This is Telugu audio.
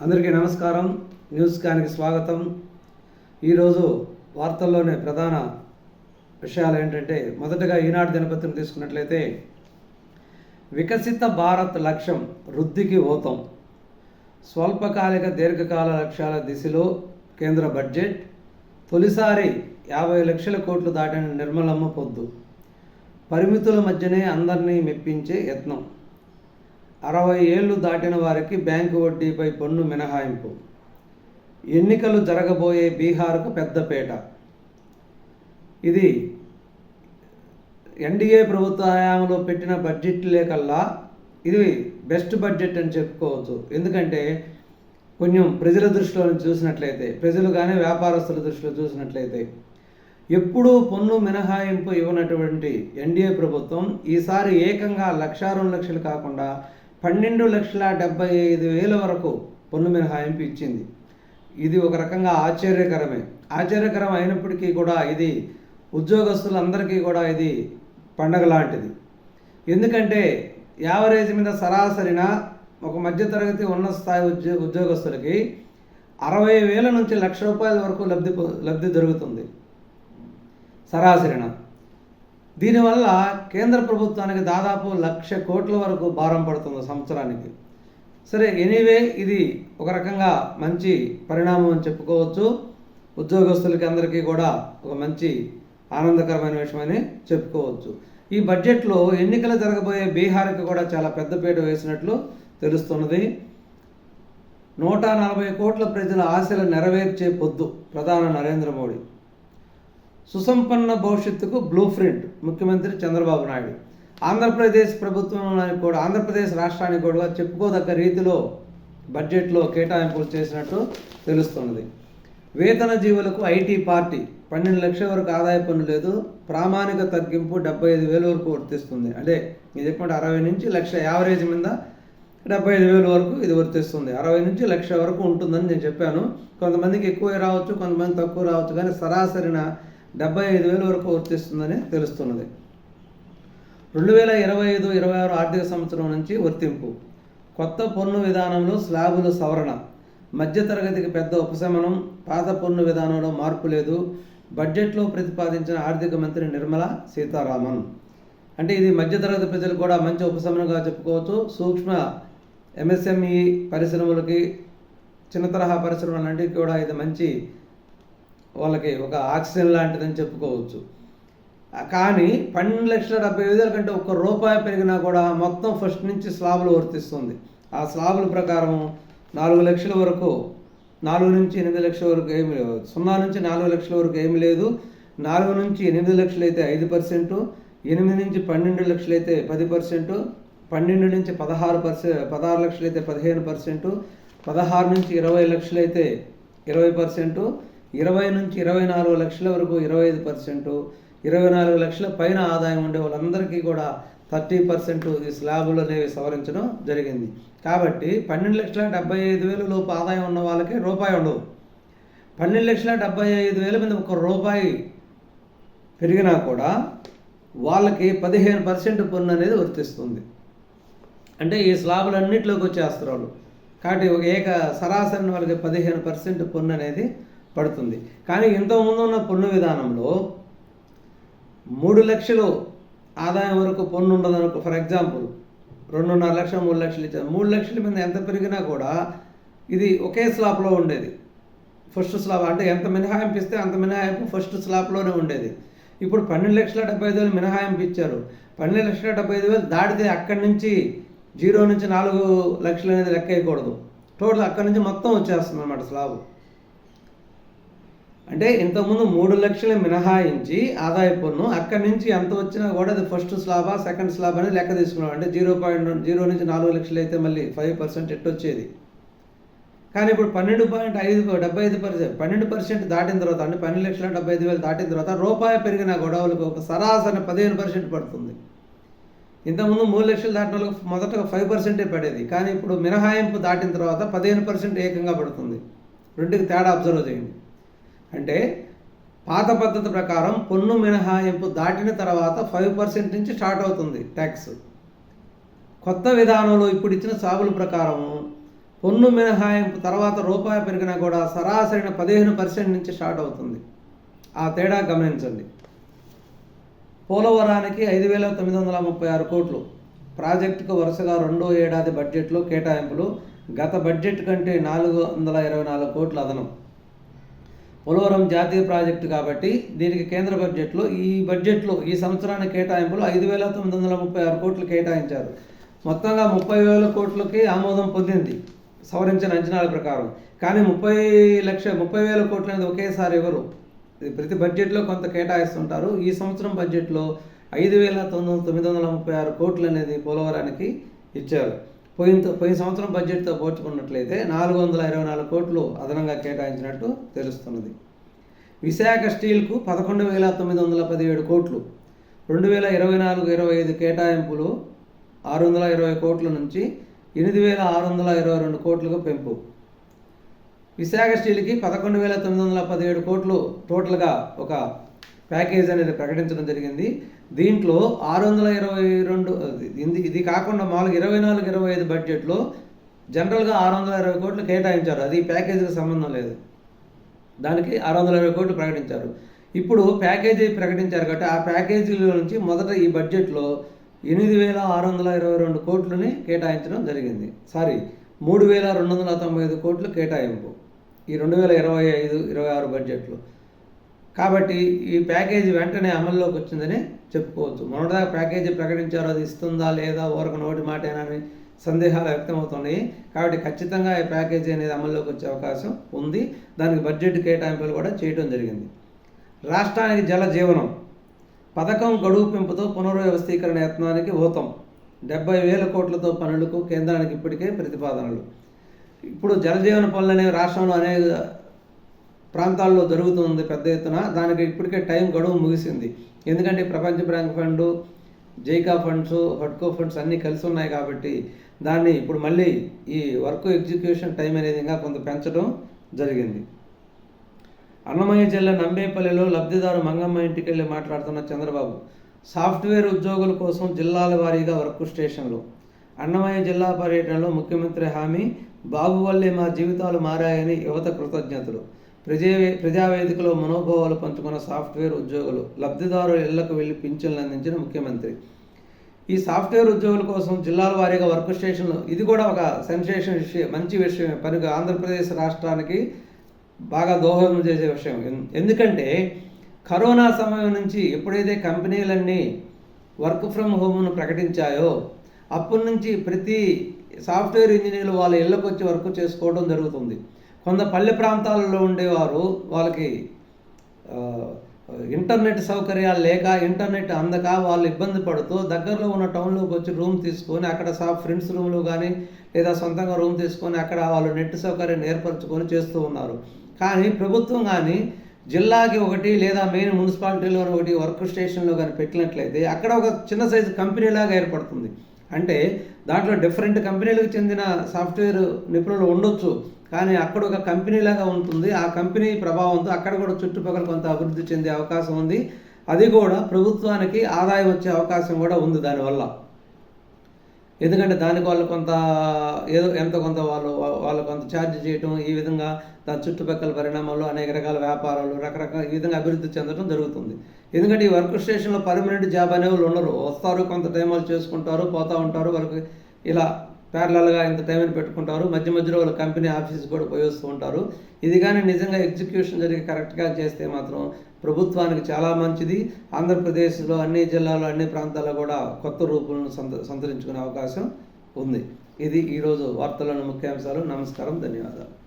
అందరికీ నమస్కారం. న్యూస్ క్యాన్కి స్వాగతం. ఈరోజు వార్తల్లోనే ప్రధాన విషయాలు ఏంటంటే మొదటగా ఈనాడు దినపత్రిక తీసుకున్నట్లయితే వికసిత భారత్ లక్ష్యం వృద్ధికి ఓతం. స్వల్పకాలిక దీర్ఘకాల లక్ష్యాల దిశలో కేంద్ర బడ్జెట్ తొలిసారి యాభై లక్షల కోట్లు దాటిన నిర్మలమ్మ పొద్దు. పరిమితుల మధ్యనే అందరినీ మెప్పించే యత్నం. అరవై ఏళ్ళు దాటిన వారికి బ్యాంకు వడ్డీపై పన్ను మినహాయింపు. ఎన్నికలు జరగబోయే బీహార్కు పెద్దపేట ఇది ఎన్డీఏ ప్రభుత్వ హయాంలో పెట్టిన బడ్జెట్లే కల్లా ఇది బెస్ట్ బడ్జెట్ అని చెప్పుకోవచ్చు. ఎందుకంటే కొంచెం ప్రజల దృష్టిలో చూసినట్లయితే ప్రజలు కానీ వ్యాపారస్తుల దృష్టిలో చూసినట్లయితే ఎప్పుడూ పన్ను మినహాయింపు ఇవ్వనటువంటి ఎన్డీఏ ప్రభుత్వం ఈసారి ఏకంగా లక్ష రెండు లక్షలు కాకుండా పన్నెండు లక్షల డెబ్బై ఐదు వేల వరకు పన్ను మినహాయింపు ఇచ్చింది. ఇది ఒక రకంగా ఆశ్చర్యకరమే. ఆశ్చర్యకరం అయినప్పటికీ కూడా ఇది ఉద్యోగస్తులందరికీ కూడా ఇది పండగ లాంటిది. ఎందుకంటే యావరేజ్ మీద సరాసరిన ఒక మధ్యతరగతి ఉన్న స్థాయి ఉద్యో ఉద్యోగస్తులకి అరవై వేల నుంచి లక్ష రూపాయల వరకు లబ్ధి లబ్ధి దొరుకుతుంది. సరాసరిన. దీనివల్ల కేంద్ర ప్రభుత్వానికి దాదాపు లక్ష కోట్ల వరకు భారం పడుతుంది సంవత్సరానికి. సరే ఎనీవే ఇది ఒక రకంగా మంచి పరిణామం అని చెప్పుకోవచ్చు. ఉద్యోగస్తులకి అందరికీ కూడా ఒక మంచి ఆనందకరమైన విషయమని చెప్పుకోవచ్చు. ఈ బడ్జెట్లో ఎన్నికలు జరగబోయే బీహార్కి కూడా చాలా పెద్దపీట వేసినట్లు తెలుస్తున్నది. నూట నలభై కోట్ల ప్రజల ఆశలు నెరవేర్చే పొద్దు ప్రధాని నరేంద్ర మోడీ. సుసంపన్న భవిష్యత్తుకు బ్లూ ప్రింట్ ముఖ్యమంత్రి చంద్రబాబు నాయుడు. ఆంధ్రప్రదేశ్ ప్రభుత్వానికి కూడా ఆంధ్రప్రదేశ్ రాష్ట్రానికి కూడా చెప్పుకోదగ్గ రీతిలో బడ్జెట్లో కేటాయింపులు చేసినట్టు తెలుస్తున్నది. వేతన జీవులకు ఐటీ పార్టీ పన్నెండు లక్షల వరకు ఆదాయ పన్ను లేదు ప్రామాణిక తగ్గింపు డెబ్బై ఐదు వేల వరకు వర్తిస్తుంది. అంటే ఇది చెప్పినట్టు అరవై నుంచి లక్ష యావరేజ్ మీద డెబ్బై ఐదు వేల వరకు ఇది వర్తిస్తుంది. అరవై నుంచి లక్ష వరకు ఉంటుందని నేను చెప్పాను. కొంతమందికి ఎక్కువ రావచ్చు కొంతమంది తక్కువ రావచ్చు కానీ సరాసరిన డెబ్బై ఐదు వేల వరకు వర్తిస్తుందని తెలుస్తున్నది. రెండు వేల ఇరవై ఐదు ఇరవై ఆరు ఆర్థిక సంవత్సరం నుంచి వర్తింపు. కొత్త పన్ను విధానంలో స్లాబుల సవరణ. మధ్యతరగతికి పెద్ద ఉపశమనం. పాత పన్ను విధానంలో మార్పు లేదు. బడ్జెట్లో ప్రతిపాదించిన ఆర్థిక మంత్రి నిర్మల సీతారామన్. అంటే ఇది మధ్యతరగతి ప్రజలకు కూడా మంచి ఉపశమనంగా చెప్పుకోవచ్చు. సూక్ష్మ ఎంఎస్ఎంఈ పరిశ్రమలకి చిన్న తరహా పరిశ్రమలన్నింటికి కూడా ఇది మంచి వాళ్ళకి ఒక ఆక్సిజన్ లాంటిదని చెప్పుకోవచ్చు. కానీ పన్నెండు లక్షల డెబ్బై ఐదు వేల కంటే ఒక్క రూపాయి పెరిగినా కూడా మొత్తం ఫస్ట్ నుంచి స్లాబులు వర్తిస్తుంది. ఆ స్లాబుల ప్రకారం నాలుగు లక్షల వరకు నాలుగు నుంచి ఎనిమిది లక్షల వరకు ఏమి లేవు. సున్నా నుంచి నాలుగు లక్షల వరకు ఏమి లేదు. నాలుగు నుంచి ఎనిమిది లక్షలు అయితే ఐదు పర్సెంటు ఎనిమిది నుంచి పన్నెండు లక్షలు అయితే పది పర్సెంటు పన్నెండు నుంచి పదహారు పర్సెంట్ పదహారు లక్షలు అయితే పదిహేను పర్సెంటు పదహారు నుంచి ఇరవై లక్షలు అయితే ఇరవై పర్సెంటు ఇరవై నుంచి ఇరవై నాలుగు లక్షల వరకు ఇరవై ఐదు పర్సెంటు ఇరవై నాలుగు లక్షల పైన ఆదాయం ఉండే వాళ్ళందరికీ కూడా థర్టీ పర్సెంట్ ఈ స్లాబులు అనేవి సవరించడం జరిగింది. కాబట్టి పన్నెండు లక్షల డెబ్బై ఐదు వేల లోపు ఆదాయం ఉన్న వాళ్ళకి రూపాయి ఉండవు. పన్నెండు లక్షల డెబ్బై ఐదు వేల మీద ఒక రూపాయి పెరిగినా కూడా వాళ్ళకి పదిహేను పర్సెంట్ పన్ను అనేది వర్తిస్తుంది. అంటే ఈ స్లాబులన్నింటిలోకి వచ్చేస్తారు వాళ్ళు. కాబట్టి ఒక ఏక సరాసరిని వాళ్ళకి పదిహేను పర్సెంట్ పన్ను అనేది పడుతుంది. కానీ ఇంతకుముందు ఉన్న పన్ను విధానంలో మూడు లక్షలు ఆదాయం వరకు పన్ను ఉండదు అనుకో ఫర్ ఎగ్జాంపుల్ రెండున్నర లక్షలు మూడు లక్షలు ఇచ్చారు. మూడు లక్షల మీద ఎంత పెరిగినా కూడా ఇది ఒకే స్లాబ్లో ఉండేది. ఫస్ట్ స్లాబ్ అంటే ఎంత మినహాయింపు ఇస్తే అంత మినహాయింపు ఫస్ట్ స్లాబ్లోనే ఉండేది. ఇప్పుడు పన్నెండు లక్షల డెబ్బై ఐదు వేలు మినహాయింపు ఇచ్చారు. పన్నెండు లక్షల డెబ్బై ఐదు వేలు దాటితే అక్కడి నుంచి జీరో నుంచి నాలుగు లక్షలు అనేది లెక్క వేయకూడదు. టోటల్ అక్కడి నుంచి మొత్తం వచ్చేస్తుంది అనమాట స్లాబ్. అంటే ఇంతకుముందు మూడు లక్షలు మినహాయించి ఆదాయ పన్ను అక్కడి నుంచి ఎంత వచ్చినా కూడా అది ఫస్ట్ స్లాబా సెకండ్ స్లాబ్ అనేది లెక్క తీసుకున్నాం. అంటే జీరో పాయింట్ జీరో నుంచి నాలుగు లక్షలు అయితే మళ్ళీ ఫైవ్ పర్సెంట్ ఎట్టు వచ్చేది. కానీ ఇప్పుడు పన్నెండు పాయింట్ ఐదు డెబ్బై ఐదు పర్సెంట్ పన్నెండు పర్సెంట్ దాటిన తర్వాత అంటే పన్నెండు లక్షల డెబ్బై ఐదు వేలు దాటిన తర్వాత రూపాయి పెరిగిన గొడవలకు ఒక సరాసరి పదిహేను పర్సెంట్ పడుతుంది. ఇంతకుముందు మూడు లక్షలు దాటిన వాళ్ళకి మొదట ఫైవ్ పర్సెంటే పడేది. కానీ ఇప్పుడు మినహాయింపు దాటిన తర్వాత పదిహేను పర్సెంట్ ఏకంగా పడుతుంది. రెండుకి తేడా అబ్జర్వ్ చేయండి. అంటే పాత పద్ధతి ప్రకారం పన్ను మినహాయింపు దాటిన తర్వాత ఫైవ్ పర్సెంట్ నుంచి స్టార్ట్ అవుతుంది ట్యాక్స్. కొత్త విధానంలో ఇప్పుడు ఇచ్చిన సాగుల ప్రకారం పన్ను మినహాయింపు తర్వాత రూపాయి పెరిగినా కూడా సరాసరిన పదిహేను పర్సెంట్ నుంచి స్టార్ట్ అవుతుంది. ఆ తేడా గమనించండి. పోలవరానికి ఐదు వేల తొమ్మిది వందల ముప్పై ఆరు కోట్లు. ప్రాజెక్టుకు వరుసగా రెండో ఏడాది బడ్జెట్లో కేటాయింపులు. గత బడ్జెట్ కంటే నాలుగు వందల ఇరవై నాలుగు కోట్లు అదనం. పోలవరం జాతీయ ప్రాజెక్టు కాబట్టి దీనికి కేంద్ర బడ్జెట్లో ఈ బడ్జెట్లో ఈ సంవత్సరానికి కేటాయింపులు ఐదు వేల తొమ్మిది వందల ముప్పై ఆరు కోట్లు కేటాయించారు. మొత్తంగా ముప్పై వేల కోట్లకి ఆమోదం పొందింది సవరించిన అంచనాల ప్రకారం. కానీ ముప్పై లక్ష ముప్పై వేల కోట్లు అనేది ఒకేసారి ఇవ్వరు ప్రతి బడ్జెట్లో కొంత కేటాయిస్తుంటారు. ఈ సంవత్సరం బడ్జెట్లో ఐదు వేల తొమ్మిది తొమ్మిది వందల ముప్పై ఆరు కోట్లు అనేది పోలవరానికి ఇచ్చారు. పోయిన పోయిన సంవత్సరం బడ్జెట్తో పోల్చుకున్నట్లయితే నాలుగు వందల ఇరవై నాలుగు కోట్లు అదనంగా కేటాయించినట్టు తెలుస్తున్నది. విశాఖ స్టీల్కు పదకొండు వేల తొమ్మిది వందల పదిహేడు కోట్లు రెండు వేల ఇరవై నాలుగు ఇరవై ఐదు కేటాయింపులు ఆరు వందల ఇరవై కోట్ల నుంచి ఎనిమిది వేల ఆరు వందల ఇరవై రెండు కోట్లకు పెంపు. విశాఖ స్టీల్కి పదకొండు వేల తొమ్మిది వందల పదిహేడు కోట్లు టోటల్గా ఒక ప్యాకేజ్ అనేది ప్రకటించడం జరిగింది. దీంట్లో ఆరు వందల ఇరవై రెండు ఇది ఇది కాకుండా మామూలుగా ఇరవై నాలుగు ఇరవై ఐదు బడ్జెట్లో జనరల్గా ఆరు వందల ఇరవై కోట్లు కేటాయించారు. అది ప్యాకేజీకి సంబంధం లేదు. దానికి ఆరు వందల ఇరవై కోట్లు ప్రకటించారు. ఇప్పుడు ప్యాకేజీ ప్రకటించారు కాబట్టి ఆ ప్యాకేజీలో నుంచి మొదట ఈ బడ్జెట్లో ఎనిమిది వేల ఆరు వందల ఇరవై రెండు కోట్లని కేటాయించడం జరిగింది. సారీ మూడు వేల రెండు వందల తొంభై ఐదు కోట్లు కేటాయింపు ఈ రెండు వేల ఇరవై ఐదు ఇరవై ఆరు బడ్జెట్లో. కాబట్టి ఈ ప్యాకేజీ వెంటనే అమల్లోకి వచ్చిందని చెప్పుకోవచ్చు. మొన్నటిదాకా ప్యాకేజీ ప్రకటించారు అది ఇస్తుందా లేదా ఊరక నోటి మాటేనని సందేహాలు వ్యక్తమవుతున్నాయి. కాబట్టి ఖచ్చితంగా ఈ ప్యాకేజీ అనేది అమల్లోకి వచ్చే అవకాశం ఉంది. దానికి బడ్జెట్ కేటాయింపులు కూడా చేయడం జరిగింది. రాష్ట్రానికి జల జీవనం పథకం గడువు పెంపుతో పునర్వ్యవస్థీకరణ యత్నానికి ఊతం. డెబ్బై వేల కోట్లతో పనులకు కేంద్రానికి ఇప్పటికే ప్రతిపాదనలు. ఇప్పుడు జలజీవన పనులు అనేవి రాష్ట్రంలో అనేక ప్రాంతాల్లో జరుగుతుంది పెద్ద ఎత్తున. దానికి ఇప్పటికే టైం గడువు ముగిసింది. ఎందుకంటే ప్రపంచ బ్యాంక్ ఫండ్ జైకా ఫండ్స్ హడ్కో ఫండ్స్ అన్నీ కలిసి ఉన్నాయి కాబట్టి దాన్ని ఇప్పుడు మళ్ళీ ఈ వర్క్ ఎగ్జిక్యూషన్ టైం అనేది ఇంకా కొంత పెంచడం జరిగింది. అన్నమయ్య జిల్లా నంబేపల్లిలో లబ్ధిదారు మంగమ్మ ఇంటికి వెళ్ళి మాట్లాడుతున్న చంద్రబాబు సాఫ్ట్వేర్ ఉద్యోగుల కోసం జిల్లాల వారీగా వర్క్ స్టేషన్లు. అన్నమయ్య జిల్లా పర్యటనలో ముఖ్యమంత్రి హామీ బాబు వల్లే మా జీవితాలు మారాయని యువత కృతజ్ఞతలు. ప్రజా ప్రజావేదికలో మనోభావాలు పంచుకున్న సాఫ్ట్వేర్ ఉద్యోగులు లబ్ధిదారుల ఇళ్ళకు వెళ్ళి పింఛన్లు అందించిన ముఖ్యమంత్రి. ఈ సాఫ్ట్వేర్ ఉద్యోగుల కోసం జిల్లాల వారీగా వర్క్ స్టేషన్లు ఇది కూడా ఒక సెన్సేషన్ విషయం మంచి విషయం పని ఆంధ్రప్రదేశ్ రాష్ట్రానికి బాగా దోహదం చేసే విషయం. ఎందుకంటే కరోనా సమయం నుంచి ఎప్పుడైతే కంపెనీలన్నీ వర్క్ ఫ్రమ్ హోమ్ను ప్రకటించాయో అప్పటి నుంచి ప్రతి సాఫ్ట్వేర్ ఇంజనీర్లు వాళ్ళ ఇళ్ళకు వచ్చి వర్క్ చేసుకోవడం జరుగుతుంది. కొంత పల్లె ప్రాంతాలలో ఉండేవారు. వాళ్ళకి ఇంటర్నెట్ సౌకర్యాలు లేక ఇంటర్నెట్ అందక వాళ్ళు ఇబ్బంది పడుతూ దగ్గరలో ఉన్న టౌన్లోకి వచ్చి రూమ్ తీసుకొని అక్కడ సా ఫ్రెండ్స్ రూమ్లు కానీ లేదా సొంతంగా రూమ్ తీసుకొని అక్కడ వాళ్ళు నెట్ సౌకర్యం ఏర్పరచుకొని చేస్తూ ఉన్నారు. కానీ ప్రభుత్వం కానీ జిల్లాకి ఒకటి లేదా మెయిన్ మున్సిపాలిటీలో ఒకటి వర్క్ స్టేషన్లో కానీ పెట్టినట్లయితే అక్కడ ఒక చిన్న సైజు కంపెనీలాగా ఏర్పడుతుంది. అంటే దాంట్లో డిఫరెంట్ కంపెనీలకు చెందిన సాఫ్ట్వేర్ నిపుణులు ఉండొచ్చు. కానీ అక్కడ ఒక కంపెనీ లాగా ఉంటుంది. ఆ కంపెనీ ప్రభావంతో అక్కడ కూడా చుట్టుపక్కల కొంత అభివృద్ధి చెందే అవకాశం ఉంది. అది కూడా ప్రభుత్వానికి ఆదాయం వచ్చే అవకాశం కూడా ఉంది దానివల్ల. ఎందుకంటే దానికి వాళ్ళు కొంత ఏదో ఎంత కొంత వాళ్ళు వాళ్ళు కొంత ఛార్జ్ చేయటం ఈ విధంగా దాని చుట్టుపక్కల పరిణామాలు అనేక రకాల వ్యాపారాలు రకరకాల ఈ విధంగా అభివృద్ధి చెందడం జరుగుతుంది. ఎందుకంటే ఈ వర్క్ స్టేషన్లో పర్మనెంట్ జాబ్ అనే వాళ్ళు ఉండరు. వస్తారు కొంత టైం వాళ్ళు చేసుకుంటారు పోతూ ఉంటారు వాళ్ళకి ఇలా ప్యారలల్గా ఇంత టైం అని పెట్టుకుంటారు. మధ్య మధ్యలో వాళ్ళ కంపెనీ ఆఫీస్ కూడా పోయి వస్తూ ఉంటారు ఇది కానీ నిజంగా ఎగ్జిక్యూషన్ జరిగి కరెక్ట్గా చేస్తే మాత్రం ప్రభుత్వానికి చాలా మంచిది. ఆంధ్రప్రదేశ్లో అన్ని జిల్లాలో అన్ని ప్రాంతాల్లో కూడా కొత్త రూపులను సంత సంతరించుకునే అవకాశం ఉంది. ఇది ఈరోజు వార్తల్లోని ముఖ్యాంశాలు. నమస్కారం. ధన్యవాదాలు.